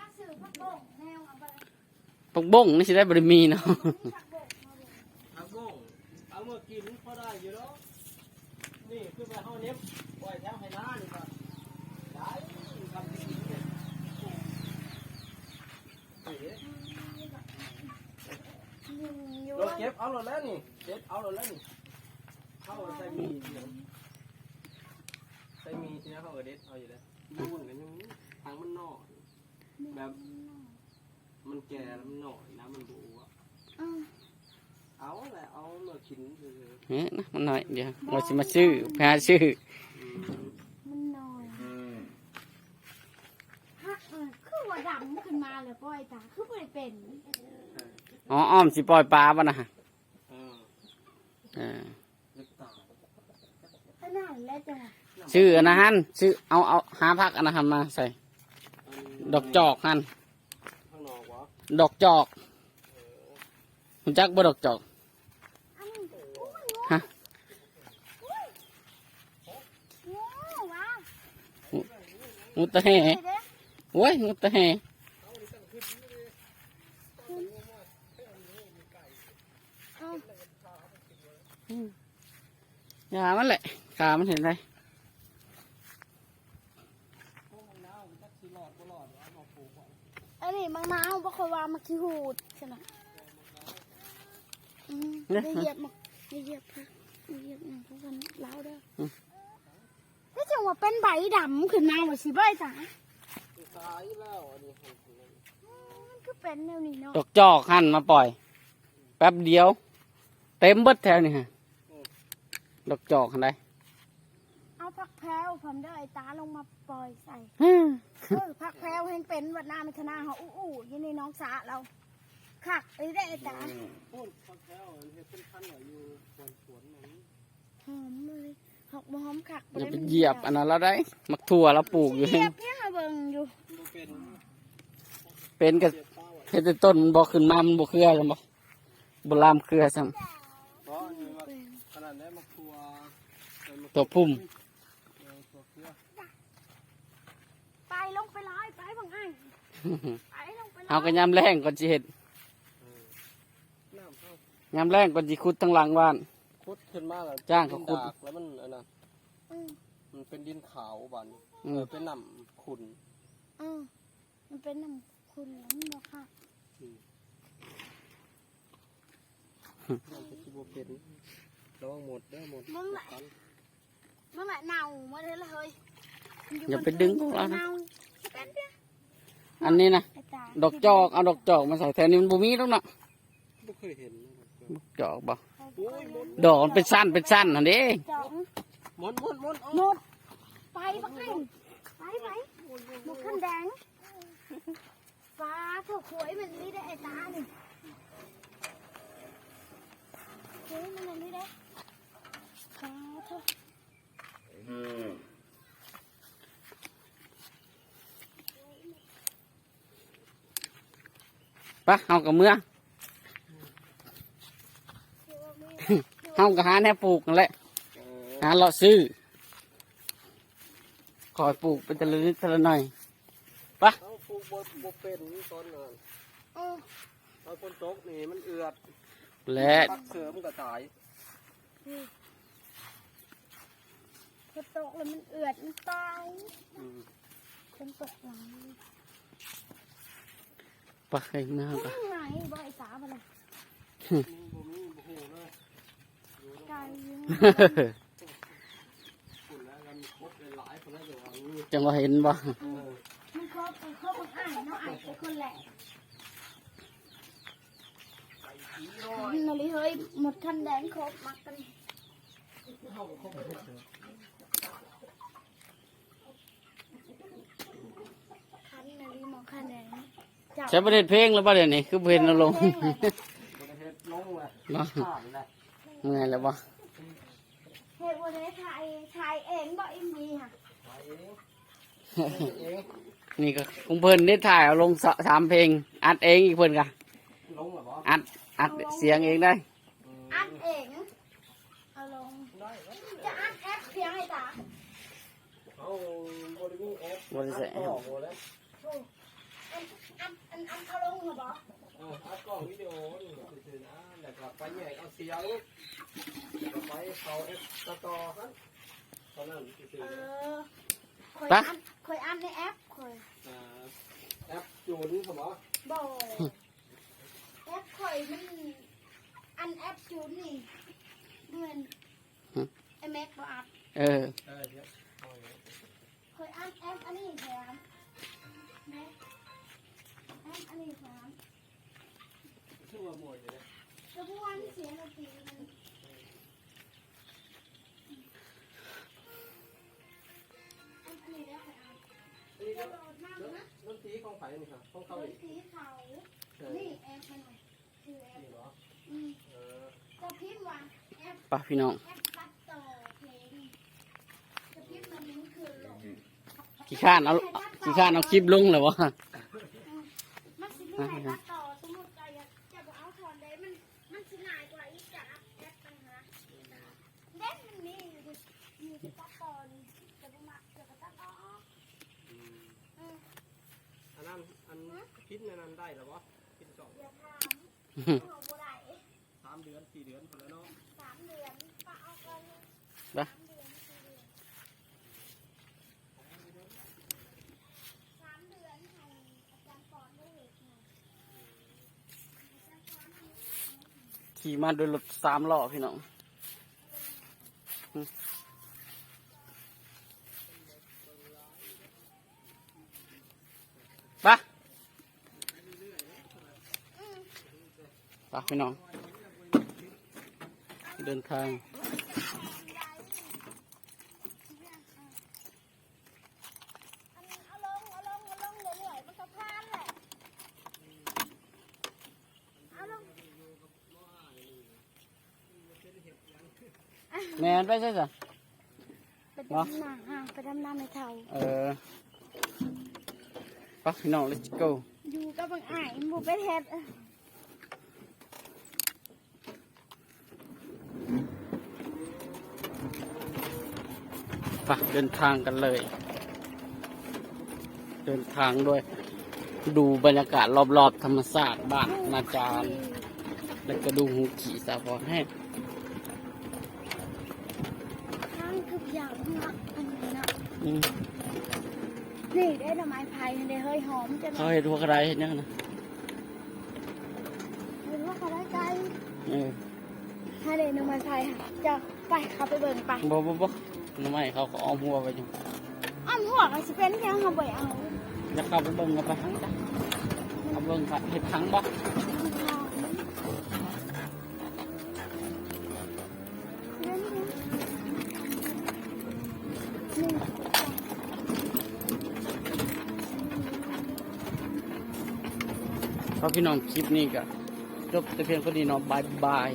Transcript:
มาซื้อพักบงแนวเอาไปปกบงนี่สิได้บริมีเนาะพักบงมาบ่งเอาโง่เอาเมื่อกินพอได้อยู่แล้วนี่คือไปเฮาเน็บปล่อยแถวให้น้านี่ก็ได้ทำดีเลยเฮ้ยยิงอยู่รถเก็บเอารถแล้วนี่เก็บเอารถแล้วนี่เข้าใส่มีเดียวใส่มีทีนี้เขาเออเด็ดเอาอยู่แล้วดูเหมือนกันยังทางมันนอก แบบ มันแก่แล้วมันหน่อยนะมันบูอะอืมเอาแหละเอาเมื่อกินเลยเฮ้ยนะมันหน่อยเดี๋ยวเราจะมาชื่อไปหาชื่อมันน้อยฮะเออคือว่าดำขึ้นมาเลยป้อยตาคือบ่ได้เป็นอ๋ออ้อมสิปล่อยปลาป่ะนะฮะเออเออเล็กตาขนาดแล้วจังหวะชื่ออันนะฮันชื่อเอาเอาหาพักอันนะฮันมาใส่ ดอกจอกฮันข้างนอกวะดอกจอกคุณจักบ่ดอกจอกอันนี้โอ้ยงูฮะงูวะงูตะแห่เดี๋ยวเด้อโอ้ยงูตะแห่เอาอย่ามันแหละขามันเห็นไร พวกมันน้าวมันจักสิหลอดบ่หลอดเอามาปลูกไว้ อั นนี้มังนาวบ่ค่อยว่ามักขี้หูดใช่ไหมอืมได้เหยียบมักได้เหยียบค่ะได้เหยียบอย่างพวกมันเล้าวเด้ออนี่จังว่าเป็นใบดำขึ้นมาว่าสิบ่ไอ้จ๋าตายแล้วอันนี้ของผมมันก็เป็นแนวนี้เนาะ ดอกจอกหันมาปล่อย แป๊บเดียว เต็มเบิดแถวนี่ฮะดอกจอกหันได้ เอาผักแพรวผมได้ไอ้ตาลงมาปล่อยใส่ฮึ่มเออผักแพรวให้เป็นวัดหน้าในคณะเขาอู้อู้อยี่ในน้องสาเราคักไอ้ได้ไอ้ตาพูดฟังแล้วมันเฮ็ดเป็นพันธุ์อะอยู่สวนสวนๆนั้นหอมเลยหอกมาหอมคักอย่าไปเหยียบอันนั้นเราได้ มักถั่วเราปลูกอยู่เหยียบเพียงเอาเบิ่งอยู่บ่เป็นเป็นกับเจ็บเต้าอะเฮ็ดแต่ต้นมันบ่ขึ้นมามันบ่เครือจังบ่บ่ลามเครือซ้เพราะอันนี้ว่าขนาดนี้มาครัวเออมาำตัวพุ่มเออตัวเครือ ไปล งไปร้อยไปบังไอ้ไปลงไปร้เอาอยก็ยามแรงก่อนสิเฮ็ดเออน้ำเข้ายามแรงก่อนสิขุดทั้งหลังบ้านคุดขึ้นมาแล้วจ้างเขาขุดนแล้วมันอันนั้นอืมมันเป็นดินขาวบันอืเอมอเป็นน้ำขุ่นอืมมันเป็นน้ำคุณแล้วมันบอกค่ะมันจะคิดว่าเป็นระวังหมดเด้อหมดมึงแหละกันมึงแหละเน่ามาเลยละเฮ้ยอย่าไปดึงของเรานะ เน่าเป็นเด้อ อันนี้นะไอ้ตาดอกจอกเอาดอกจอกมาใส่แถวนี้มันบ่มีแล้วเนาะไม่เคยเห็นดอกจอกบ่โอ้ยหมดดอกมันเป็นสั้นเป็นสั้นหั่นเด้จ่องหมดหมดหมดหมดไปบักไอ้ไปไปหมดขั้นแดงฟ้าเถอะขวยมันนี่ได้ไอ้ตานี่ขวยมันอันนี่ได้ฟ้าเถอะ ปะเฮากับเมื่อเฮาก็หาแนวปลูกนั่นแหละเออหาเลาะซื้อคอยปลูกเป็นแต่ละนิดแต่ละหน่อยเอาปลูกบ่บ่เป็นตอนนั้นเออตอนฝนตกนี่มันเอือดและปักเสือมันก็ตายพอตกแล้วมันเอือดมันตายอืมคนตกหลัง ปะให้เมื่อก็นี่ไงบ่ไอ้ตาบ่ล่ะนี่บ่มีบ่ฮู้เลยไก่ยิงฝุ่นแล้วกันครบหลายๆคนแล้วอยู่ว่านี่จังว่าเห็นบ่เออมันครบมันครบมันอ่านเนาะอ่านเป็นคนแหละนาฬิเฮ้ยหมดคันแดงครบมักกันคันนาฬิหมดคันแดงจับ ใช้ประเด็นเพลงแล้วบ่เดี๋ยวนี้คือเห็นเราลงบ่ได้เฮ็ดลงเนาะเมื่อยแล้วบ่เฮ้ยวันนี้ถ่ายถ่ายเองบ่อิมีค่ะนี่ก็ของเพิ่นได้ถ่ายเอาลงสามเพลง อัดเองอีกเพิ่นก็ลงเหรอบ่อัดอัดเสียงเองได้อัดเองเอาลงจะอัดแอปเพียงไอ้ตาเอาบ่ได้ มีแอปบ่ได้ใส่ต่อบ่แล้วโอ้เป็นออัดกล้องวิดีโอนี่ซื่อๆนะแล้วก็ไปแยกเอาเสียงแล้วก็ไปเขาเอฟสตอครับตอนนั้นซื่อเอๆนะอคอยไปอ่านคอยอ่านในแอปคอยอ่าแอปจูนผมบอกบ่แอปคอยมันอันแอปจูนนี่เดือนไอแม็กบ่อัดเออ เออเดี๋ยวเอาอย่างนี้คอยอ่านแอปอันนี้แถมแกระบวนเสียงดนตรีมันอันนี้ได้คอยอ่านนี่กระโดดมากนะดนตรีของไผ่นี่ครับของเขานอีกตรีเขาเอนี่แอปมันหน่อยคือแอปนี่เหรออืมเออก็พิมพ์ว่าแอปไปพี่น้อง แอปตัดต่อเพลงจะพิมพ์มันนี้คือหลงขี้ข้านเอาขี้ข้านเอาคลิปลงเลยวะมันสิไม่ไหนตัดต่อสมมติใจอะจะบอกเอาถอนได้มันมันสิง่ายกว่าอีกจ้ะแอปปัญหาเด็กมันมีอยู่ดิอยู่ที่ตัดต่อนี่จะบ่มักจะก็ตัดต่อออก อืม เออ อันนั้นอั นคิดในนั้นได้หรอวะคิดสองอย่าถามเอาบ่ได้สามเดือนสี่เดือนพอแล้วเนาะสามเดือนป้าเอากันไปสามเดือนสี่เดือนสามเดือนให้อาจารย์สอนได้เลยค่ะอาจารย์สอนให้ขี่มาโดยรถสามล้อพี่น้องอืมไป ไปพี่น้อง เดินทางเอาลงเอาลงเอาลงเรื่อยๆมันก็พานแหละเอาลงแมนไปใช่ไหมไปดำน้ำอะไปดำน้ำในเทาเออไปพี่น้อง let's go อยู่กับบางอ้ายหมูไปเฮ็ด ไปเดินทางกันเลย เดินทางด้วย ดูบรรยากาศรอบๆ ธรรมศาสตร์บ้านนาจารย์ แล้วก็ดูหูขี่สาพรให้ทางคือยาวมากอันนี้นะอืมนี่ได้ดอกไม้ไผ่ได้เฮ้ยหอมจังเขาเห็นหัวกระไดเห็นยังนะเห็นว่าเขาได้ใจเออถ้าได้ดอกไม้ไผ่ค่ะจะไปเขาไปเบิ่งไป บ่บ่บ่ ทำไมเขาก็เอาหัวไปอยู่อ้อมหัวก็สิเป็นแค่เขาบ่เอาจะเข้าไปเบิ่งกันไปทั้งจ้ะเอาเบิ่งค่ะเห็ดทั้งบ่พี่น้องคลิปนี้ก็จบแต่เพียงเท่านี้เนาะบายบาย